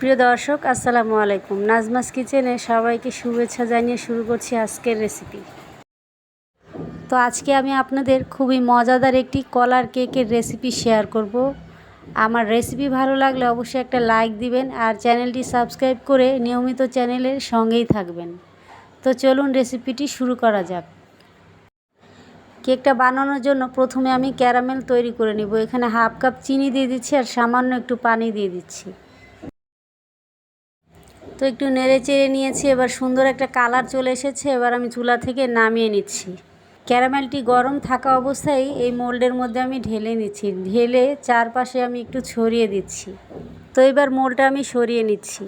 প্রিয় দর্শক, আসসালামু আলাইকুম। নাজমাস কিচেনে সবাইকে শুভেচ্ছা জানিয়ে শুরু করছি আজকের রেসিপি তো আজকে আমি আপনাদের খুবই মজাদার একটি কলার কেকের রেসিপি শেয়ার করব। আমার রেসিপি ভালো লাগলে অবশ্যই একটা লাইক দিবেন আর চ্যানেলটি সাবস্ক্রাইব করে নিয়মিত চ্যানেলের সঙ্গেই থাকবেন। তো চলুন রেসিপিটি শুরু করা যাক। কেকটা বানানোর জন্য প্রথমে আমি ক্যারামেল তৈরি করে নিব। এখানে হাফ কাপ চিনি দিয়ে দিচ্ছি আর সামান্য একটু পানি দিয়ে দিচ্ছি। তো একটু নেড়ে চেড়ে নিয়েছি, এবার সুন্দর একটা কালার চলে এসেছে, এবার আমি চুলা থেকে নামিয়ে নিচ্ছি। ক্যারামেলটি গরম থাকা অবস্থায় এই মোল্ডের মধ্যে আমি ঢেলে নিচ্ছি, ঢেলে চারপাশে আমি একটু ছড়িয়ে দিচ্ছি। তো এবার মোলটা আমি সরিয়ে নিচ্ছি।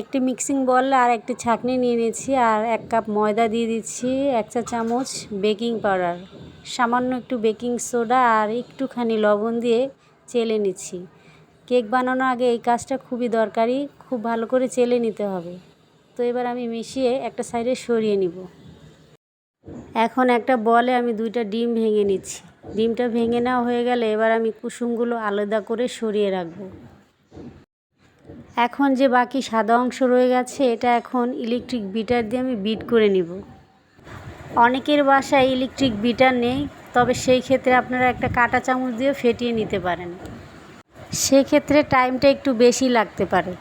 একটি মিক্সিং বল আর একটি ছাঁকনি নিয়ে নিচ্ছি আর এক কাপ ময়দা দিয়ে দিচ্ছি, এক চা চামচ বেকিং পাউডার। সামান্য একটু বেকিং সোডা আর একটুখানি লবণ দিয়ে চেলে নিচ্ছি। কেক বানানোর আগে এই কাজটা খুবই দরকারি, খুব ভালো করে চেলে নিতে হবে। তো এবার আমি মিশিয়ে একটা সাইডে সরিয়ে নিব। এখন একটা বলে আমি দুইটা ডিম ভেঙে নিচ্ছি। ডিমটা ভেঙে নেওয়া হয়ে গেলে এবার আমি কুসুমগুলো আলাদা করে সরিয়ে রাখব। এখন যে বাকি সাদা অংশ রয়ে গেছে, এটা এখন ইলেকট্রিক বিটার দিয়ে আমি বিট করে নিব। অনেকের বাসায় ইলেকট্রিক বিটার নেই, তবে সেই ক্ষেত্রে আপনারা একটা কাঁটা চামচ দিয়েও ফেটিয়ে নিতে পারেন। সেক্ষেত্রে টাইমটা একটু বেশি লাগতে পারে।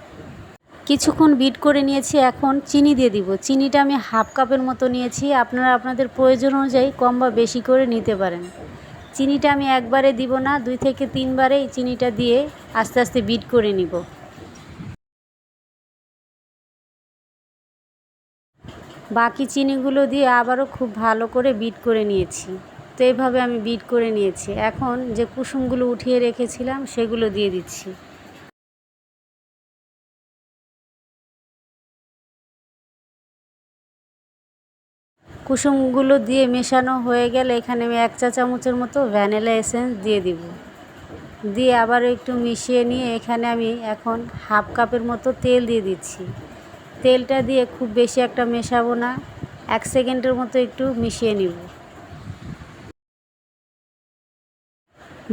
কিছুক্ষণ বিট করে নিয়েছি, এখন চিনি দিয়ে দিব। চিনিটা আমি হাফ কাপের মতো নিয়েছি, আপনারা আপনাদের প্রয়োজন অনুযায়ী কম বা বেশি করে নিতে পারেন। চিনিটা আমি একবারে দিব না, দুই থেকে তিনবারে এই চিনিটা দিয়ে আস্তে আস্তে বিট করে নিব। বাকি চিনিগুলো দিয়ে আবারও খুব ভালো করে বিট করে নিয়েছি। তো এইভাবে আমি বিট করে নিয়েছি। এখন যে কুসুমগুলো উঠিয়ে রেখেছিলাম, সেগুলো দিয়ে দিচ্ছি। কুসুমগুলো দিয়ে মেশানো হয়ে গেলে এখানে আমি এক চা চামচের মতো ভ্যানিলা এসেন্স দিয়ে দিব। দিয়ে আবারও একটু মিশিয়ে নিয়ে এখানে আমি এখন হাফ কাপের মতো তেল দিয়ে দিচ্ছি। তেলটা দিয়ে খুব বেশি একটা মেশাবো না। এক সেকেন্ডের মতো একটু মিশিয়ে নিব।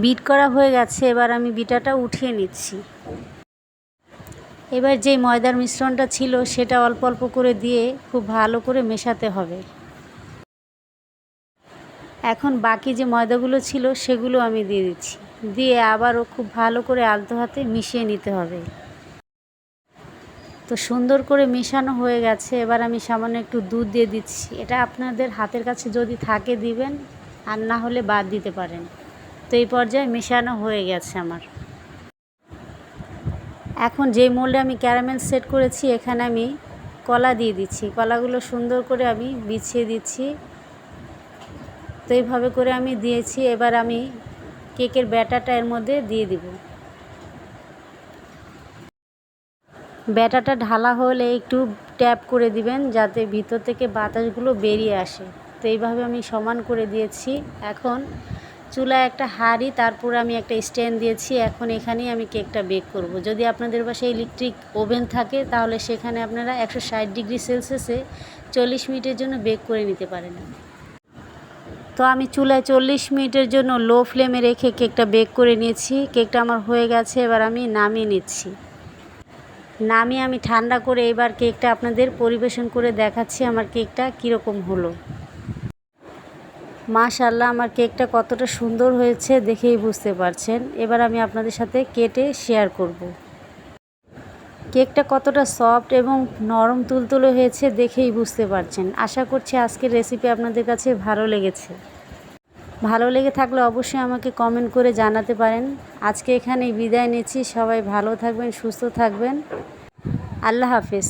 বিট করা হয়ে গেছে, এবার আমি বিটাটা উঠিয়ে নিচ্ছি। এবার যে ময়দার মিশ্রণটা ছিল, সেটা অল্প অল্প করে দিয়ে খুব ভালো করে মেশাতে হবে। এখন বাকি যে ময়দাগুলো ছিল, সেগুলো আমি দিয়ে দিচ্ছি। দিয়ে আবারও খুব ভালো করে আলতো হাতে মিশিয়ে নিতে হবে। তো সুন্দর করে মেশানো হয়ে গেছে, এবার আমি সামান্য একটু দুধ দিয়ে দিচ্ছি। এটা আপনাদের হাতের কাছে যদি থাকে দিবেন, আর না হলে বাদ দিতে পারেন। তো এই পর্যায়ে মেশানো হয়ে গেছে আমার। এখন যে মোল্ডে আমি ক্যারামেল সেট করেছি, এখানে আমি কলা দিয়ে দিচ্ছি। কলাগুলো সুন্দর করে আমি বিছিয়ে দিচ্ছি। তো এইভাবে করে আমি দিয়েছি। এবার আমি কেকের ব্যাটাটা এর মধ্যে দিয়ে দিব। ব্যাটাটা ঢালা হলে একটু ট্যাপ করে দিবেন, যাতে ভিতর থেকে বাতাসগুলো বেরিয়ে আসে। তো এইভাবে আমি সমান করে দিয়েছি। এখন চুলায় একটা হাঁড়ি, তারপর আমি একটা স্ট্যান্ড দিয়েছি। এখন এখানেই আমি কেকটা বেক করব। যদি আপনাদের বাসায় ইলেকট্রিক ওভেন থাকে, তাহলে সেখানে আপনারা একশো ষাট ডিগ্রি সেলসিয়াসে চল্লিশ মিনিটের জন্য বেক করে নিতে পারেন। তো আমি চুলায় চল্লিশ মিনিটের জন্য লো ফ্লেমে রেখে কেকটা বেক করে নিয়েছি। কেকটা আমার হয়ে গেছে, এবার আমি নামিয়ে নিচ্ছি। নামিয়ে আমি ঠান্ডা করে এবার কেকটা আপনাদের পরিবেশন করে দেখাচ্ছি আমার কেকটা কীরকম হলো। মাশাল্লাহ আমার কেকটা কতটা সুন্দর হয়েছে দেখেই বুঝতে পারছেন। এবার আমি আপনাদের সাথে কেটে শেয়ার করব। কেকটা কতটা সফট এবং নরম তুলতুলে হয়েছে দেখেই বুঝতে পারছেন। আশা করছি আজকের রেসিপি আপনাদের কাছে ভালো লেগেছে। ভালো লেগে থাকলে অবশ্যই আমাকে কমেন্ট করে জানাতে পারেন। আজকে এখানেই বিদায় নিচ্ছি। সবাই ভালো থাকবেন, সুস্থ থাকবেন। আল্লাহ হাফিজ।